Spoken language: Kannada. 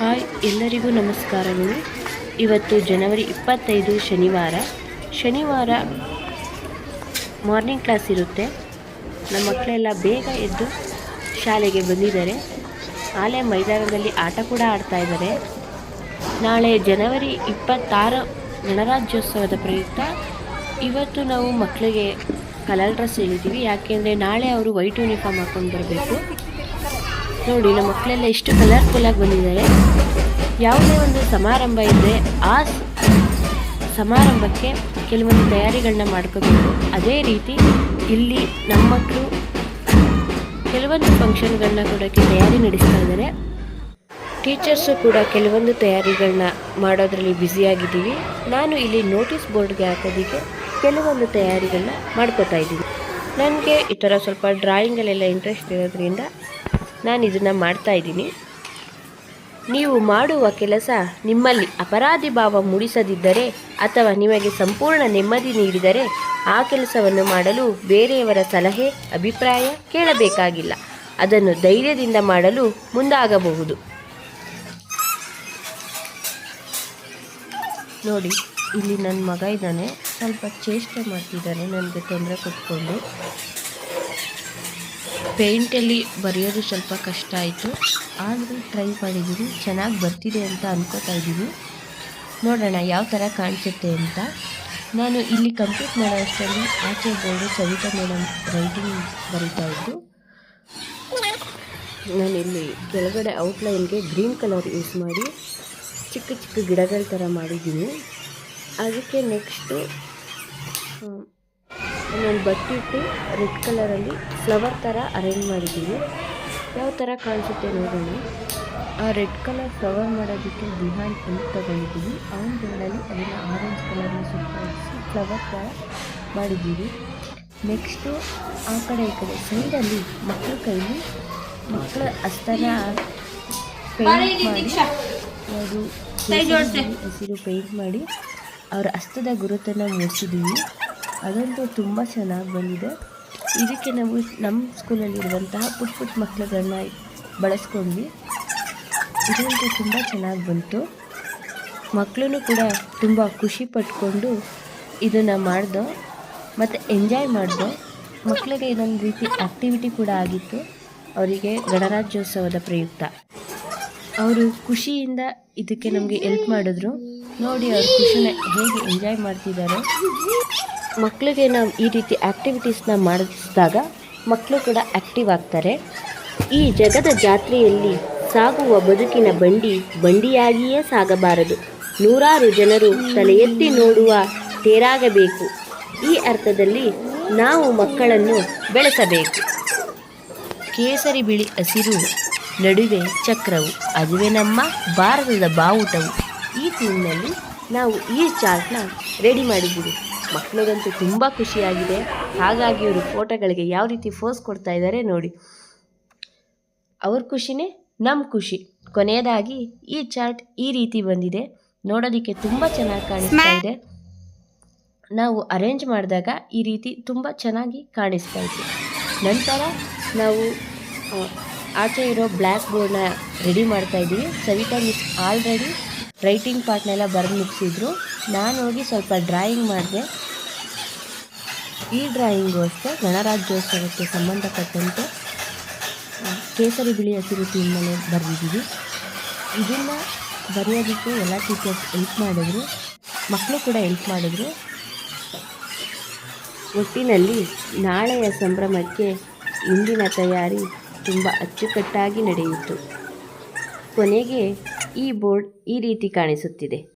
ಹಾಯ್, ಎಲ್ಲರಿಗೂ ನಮಸ್ಕಾರಗಳು ಇವತ್ತು ಜನವರಿ ಇಪ್ಪತ್ತೈದು ಶನಿವಾರ. ಶನಿವಾರ ಮಾರ್ನಿಂಗ್ ಕ್ಲಾಸ್ ಇರುತ್ತೆ. ನಮ್ಮ ಮಕ್ಕಳೆಲ್ಲ ಬೇಗ ಎದ್ದು ಶಾಲೆಗೆ ಬಂದಿದ್ದಾರೆ. ಆಲೆ ಮೈದಾನದಲ್ಲಿ ಆಟ ಕೂಡ ಆಡ್ತಾ ಇದ್ದಾರೆ. ನಾಳೆ ಜನವರಿ ಇಪ್ಪತ್ತಾರು ಗಣರಾಜ್ಯೋತ್ಸವದ ಪ್ರಯುಕ್ತ. ಇವತ್ತು ನಾವು ಮಕ್ಕಳಿಗೆ ಕಲರ್ ಡ್ರೆಸ್ ಹೇಳಿದ್ದೀವಿ. ಯಾಕೆಂದರೆ ನಾಳೆ ಅವರು ವೈಟ್ ಯೂನಿಫಾರ್ಮ್ ಹಾಕೊಂಡು ಬರಬೇಕು. ನೋಡಿ, ನಮ್ಮ ಮಕ್ಕಳೆಲ್ಲ ಎಷ್ಟು ಕಲರ್ಫುಲ್ಲಾಗಿ ಬಂದಿದ್ದಾರೆ. ಯಾವುದೇ ಒಂದು ಸಮಾರಂಭ ಇದ್ದರೆ ಆ ಸಮಾರಂಭಕ್ಕೆ ಕೆಲವೊಂದು ತಯಾರಿಗಳನ್ನ ಮಾಡ್ಕೋಬೇಕು. ಅದೇ ರೀತಿ ಇಲ್ಲಿ ನಮ್ಮ ಮಕ್ಕಳು ಕೆಲವೊಂದು ಫಂಕ್ಷನ್ಗಳನ್ನ ಕೊಡೋಕ್ಕೆ ತಯಾರಿ ನಡೆಸ್ತಾ ಇದ್ದಾರೆ. ಟೀಚರ್ಸು ಕೂಡ ಕೆಲವೊಂದು ತಯಾರಿಗಳನ್ನ ಮಾಡೋದ್ರಲ್ಲಿ ಬ್ಯುಸಿಯಾಗಿದ್ದೀವಿ ನಾನು ಇಲ್ಲಿ ನೋಟಿಸ್ ಬೋರ್ಡ್ಗೆ ಹಾಕೋದಕ್ಕೆ ಕೆಲವೊಂದು ತಯಾರಿಗಳನ್ನ ಮಾಡ್ಕೋತಾ ಇದ್ದೀನಿ. ನನಗೆ ಈ ಥರ ಸ್ವಲ್ಪ ಡ್ರಾಯಿಂಗಲ್ಲೆಲ್ಲ ಇಂಟ್ರೆಸ್ಟ್ ಇರೋದ್ರಿಂದ ನಾನು ಇದನ್ನು ಮಾಡ್ತಾ ಇದ್ದೀನಿ. ನೀವು ಮಾಡುವ ಕೆಲಸ ನಿಮ್ಮಲ್ಲಿ ಅಪರಾಧಿ ಭಾವ ಮೂಡಿಸದಿದ್ದರೆ ಅಥವಾ ನಿಮಗೆ ಸಂಪೂರ್ಣ ನೆಮ್ಮದಿ ನೀಡಿದರೆ ಆ ಕೆಲಸವನ್ನು ಮಾಡಲು ಬೇರೆಯವರ ಸಲಹೆ, ಅಭಿಪ್ರಾಯ ಕೇಳಬೇಕಾಗಿಲ್ಲ. ಅದನ್ನು ಧೈರ್ಯದಿಂದ ಮಾಡಲು ಮುಂದಾಗಬಹುದು. ನೋಡಿ, ಇಲ್ಲಿ ನನ್ನ ಮಗ ಇದ್ದಾನೆ. ಸ್ವಲ್ಪ ಚೇಷ್ಟೆ ಮಾಡ್ತಿದ್ದಾನೆ. ನನಗೆ ತೊಂದರೆ ಕೊಟ್ಕೊಂಡು. ಪೇಂಟಲ್ಲಿ ಬರೆಯೋದು ಸ್ವಲ್ಪ ಕಷ್ಟ ಆಯಿತು. ಆದರೂ ಟ್ರೈ ಮಾಡಿದ್ದೀನಿ ಚೆನ್ನಾಗಿ ಬರ್ತಿದೆ ಅಂತ ಅನ್ಕೋತಾ ಇದ್ದೀನಿ ನೋಡೋಣ ಯಾವ ಥರ ಕಾಣಿಸುತ್ತೆ ಅಂತ. ನಾನು ಇಲ್ಲಿ ಕಂಪ್ಲೀಟ್ ಮಾಡೋ ಅಷ್ಟರಲ್ಲಿ ಆಚೆ ಬೋರ್ಡು ಸವಿತಾ ಮೇಡಮ್ ರೈಟಿಂಗ್ ಬರೀತಾ ಇದ್ದು. ನಾನಿಲ್ಲಿ ಕೆಳಗಡೆ ಔಟ್ಲೈನ್ಗೆ ಗ್ರೀನ್ ಕಲರ್ ಯೂಸ್ ಮಾಡಿ ಚಿಕ್ಕ ಚಿಕ್ಕ ಗಿಡಗಳ ಥರ ಮಾಡಿದ್ದೀನಿ ಅದಕ್ಕೆ ನೆಕ್ಸ್ಟು ಒಂದೊಂದು ಬಟ್ಟಿಟ್ಟು ರೆಡ್ ಕಲರಲ್ಲಿ ಫ್ಲವರ್ ಥರ ಅರೇಂಜ್ ಮಾಡಿದ್ದೀವಿ ಯಾವ ಥರ ಕಾಣಿಸುತ್ತೆ ನೋಡೋಣ. ಆ ರೆಡ್ ಕಲರ್ ಫ್ಲವರ್ ಮಾಡೋದಕ್ಕೆ ಬಿಹಾನ್ ಪೆನ್ ತೊಗೊಂಡಿದ್ದೀವಿ ಅವನ ಬೆಳ್ಳಲ್ಲಿ ಅದನ್ನು ಆರೆಂಜ್ ಕಲರ್ನ ಸುತ್ತಾಡಿಸಿ ಫ್ಲವರ್ ಥರ ಮಾಡಿದ್ದೀವಿ ನೆಕ್ಸ್ಟು ಆ ಕಡೆ ಈ ಕಡೆ ಸೈಡಲ್ಲಿ ಮಕ್ಕಳ ಕೈಲಿ ಮಕ್ಕಳ ಹಸ್ತನ ಪೇಂಟ್ ಮಾಡಿ ಬಿಳಿ ಹಸಿರು ಪೇಂಟ್ ಮಾಡಿ ಅವರ ಹಸ್ತದ ಗುರುತನ್ನು ಮೂಡಿಸಿದ್ದೀವಿ ಅದಂತೂ ತುಂಬ ಚೆನ್ನಾಗಿ ಬಂದಿದೆ. ಇದಕ್ಕೆ ನಾವು ನಮ್ಮ ಸ್ಕೂಲಲ್ಲಿರುವಂತಹ ಪುಟ್ಟ ಪುಟ್ಟ ಮಕ್ಕಳುಗಳನ್ನ ಬಳಸ್ಕೊಂಡ್ವಿ. ಇದಂತೂ ತುಂಬ ಚೆನ್ನಾಗಿ ಬಂತು. ಮಕ್ಕಳೂ ಕೂಡ ತುಂಬ ಖುಷಿ ಪಟ್ಕೊಂಡು ಇದನ್ನು ಮಾಡ್ದೋ ಮತ್ತು ಎಂಜಾಯ್ ಮಾಡ್ದೋ ಮಕ್ಕಳಿಗೆ ಇದೊಂದು ರೀತಿ ಆ್ಯಕ್ಟಿವಿಟಿ ಕೂಡ ಆಗಿತ್ತು. ಅವರಿಗೆ ಗಣರಾಜ್ಯೋತ್ಸವದ ಪ್ರಯುಕ್ತ. ಅವರು ಖುಷಿಯಿಂದ ಇದಕ್ಕೆ ನಮಗೆ ಎಲ್ಪ್ ಮಾಡಿದ್ರು. ನೋಡಿ ಅವ್ರ ಖುಷಿನ ಹೇಗೆ ಎಂಜಾಯ್ ಮಾಡ್ತಿದ್ದಾರೆ ಮಕ್ಕಳಿಗೆ ನಾವು ಈ ರೀತಿ ಆ್ಯಕ್ಟಿವಿಟೀಸ್ನ ಮಾಡಿಸಿದಾಗ ಮಕ್ಕಳು ಕೂಡ ಆ್ಯಕ್ಟಿವ್ ಆಗ್ತಾರೆ. ಈ ಜಗದ ಜಾತ್ರೆಯಲ್ಲಿ ಸಾಗುವ ಬದುಕಿನ ಬಂಡಿ ಬಂಡಿಯಾಗಿಯೇ ಸಾಗಬಾರದು. ನೂರಾರು ಜನರು ತಲೆ ಎತ್ತಿ ನೋಡುವ ತೇರಾಗಬೇಕು. ಈ ಅರ್ಥದಲ್ಲಿ ನಾವು ಮಕ್ಕಳನ್ನು ಬೆಳೆಸಬೇಕು. ಕೇಸರಿ ಬಿಳಿ ಹಸಿರು ನಡುವೆ ಚಕ್ರವು, ಅದುವೇ ನಮ್ಮ ಭಾರತದ ಬಾವುಟವು. ಈ ಥೀಮ್ನಲ್ಲಿ ನಾವು ಈ ಚಾರ್ಟ್ನ ರೆಡಿ ಮಾಡಿದ್ದೀವಿ. ಮಕ್ಕಳಿಗಂತೂ ತುಂಬ ಖುಷಿಯಾಗಿದೆ. ಹಾಗಾಗಿ ಇವರು ಫೋಟೋಗಳಿಗೆ ಯಾವ ರೀತಿ ಫೋಸ್ ಕೊಡ್ತಾ ಇದ್ದಾರೆ ನೋಡಿ. ಅವ್ರ ಖುಷಿನೇ ನಮ್ಮ ಖುಷಿ. ಕೊನೆಯದಾಗಿ ಈ ಚಾರ್ಟ್ ಈ ರೀತಿ ಬಂದಿದೆ. ನೋಡೋದಕ್ಕೆ ತುಂಬ ಚೆನ್ನಾಗಿ ಕಾಣಿಸ್ತಾ ಇದೆ. ನಾವು ಅರೇಂಜ್ ಮಾಡಿದಾಗ ಈ ರೀತಿ ತುಂಬ ಚೆನ್ನಾಗಿ ಕಾಣಿಸ್ತಾ ಇತ್ತು ನಂತರ ನಾವು ಆಚೆ ಇರೋ ಬ್ಲ್ಯಾಕ್ ಬೋರ್ಡ್ನ ರೆಡಿ ಮಾಡ್ತಾ ಇದ್ದೀವಿ ಸವಿತಾ ಮಿಸ್ ಆಲ್ರೆಡಿ ರೈಟಿಂಗ್ ಪಾರ್ಟ್ನೆಲ್ಲ ಬರ್ದು ಮುಗಿಸಿದ್ರು. ನಾನು ಹೋಗಿ ಸ್ವಲ್ಪ ಡ್ರಾಯಿಂಗ್ ಮಾಡಿದೆ. ಈ ಡ್ರಾಯಿಂಗು ಅಷ್ಟೇ ಗಣರಾಜ್ಯೋತ್ಸವಕ್ಕೆ ಸಂಬಂಧಪಟ್ಟಂತೆ ಕೇಸರಿ ಬಿಳಿ ಹಸಿರು ಥೀಮ್ನಲ್ಲೇ ಬರೆದಿದ್ದೀವಿ. ಇದನ್ನು ಬರೆಯೋದಕ್ಕೆ ಎಲ್ಲ ಟೀಚರ್ಸ್ ಹೆಲ್ಪ್ ಮಾಡಿದ್ರು. ಮಕ್ಕಳು ಕೂಡ ಹೆಲ್ಪ್ ಮಾಡಿದ್ರು. ಒಟ್ಟಿನಲ್ಲಿ ನಾಳೆಯ ಸಂಭ್ರಮಕ್ಕೆ ಇಂದಿನ ತಯಾರಿ ತುಂಬ ಅಚ್ಚುಕಟ್ಟಾಗಿ ನಡೆಯಿತು. ಕೊನೆಗೆ ಈ ಬೋರ್ಡ್ ಈ ರೀತಿ ಕಾಣಿಸುತ್ತಿದೆ.